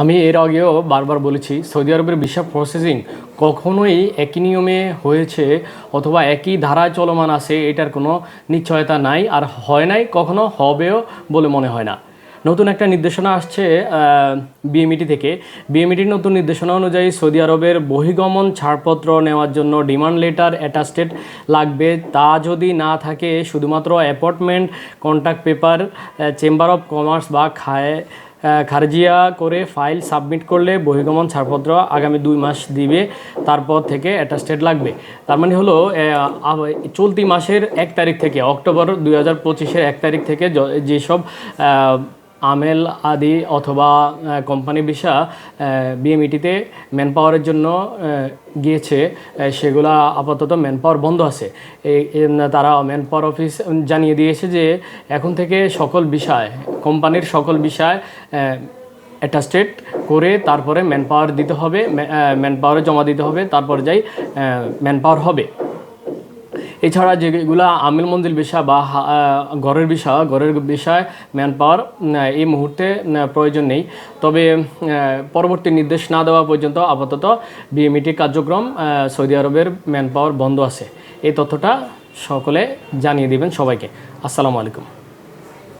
আমি এর আগেও বারবার বলেছি, সৌদি আরবের ভিসা প্রসেসিং কখনোই একই নিয়মে হয়েছে অথবা একই ধারায় চলমান আছে, এটার কোনো নিশ্চয়তা নাই আর হয় নাই, কখনো হবেও বলে মনে হয় না। নতুন একটা নির্দেশনা আসছে বিএমইটি থেকে। বিএমইটির নতুন নির্দেশনা অনুযায়ী সৌদি আরবের বহিগমন ছাড়পত্র নেওয়ার জন্য ডিমান্ড লেটার অ্যাটাস্টেড লাগবে। তা যদি না থাকে, শুধুমাত্র appointment contact paper chamber of commerce বা খায় খারজিয়া করে ফাইল সাবমিট করলে বহিগমন ছাড়পত্র আগামী দুই মাস দিবে, তারপর থেকে অ্যাটাস্টেড লাগবে। তার মানে হলো চলতি মাসের এক তারিখ থেকে, অক্টোবর দুই হাজার পঁচিশের এক তারিখ থেকে যেসব আমেল, আদি অথবা কোম্পানি ভিসা বিএমইটিতে ম্যান পাওয়ারের জন্য গিয়েছে সেগুলা আপাতত ম্যান পাওয়ার বন্ধ আছে। তারা ম্যান পাওয়ার অফিস জানিয়ে দিয়েছে যে, এখন থেকে সকল বিষয় কোম্পানির সকল বিষয় অ্যাটাস্টেড করে তারপরে ম্যান পাওয়ার দিতে হবে ম্যান পাওয়ারে জমা দিতে হবে, তারপর যাই ম্যান পাওয়ার হবে। এছাড়া যেগুলা আমিল মঞ্জিল বিষয় বা ঘরের বিষয় ঘরের বিষয় ম্যান পাওয়ার এই মুহূর্তে প্রয়োজন নেই। তবে পরবর্তী নির্দেশ না দেওয়া পর্যন্ত আপাতত বিএমইটি কার্যক্রম সৌদি আরবের ম্যান পাওয়ার বন্ধ আছে। এই তথ্যটা সকলে জানিয়ে দিবেন সবাইকে। আসসালামু আলাইকুম।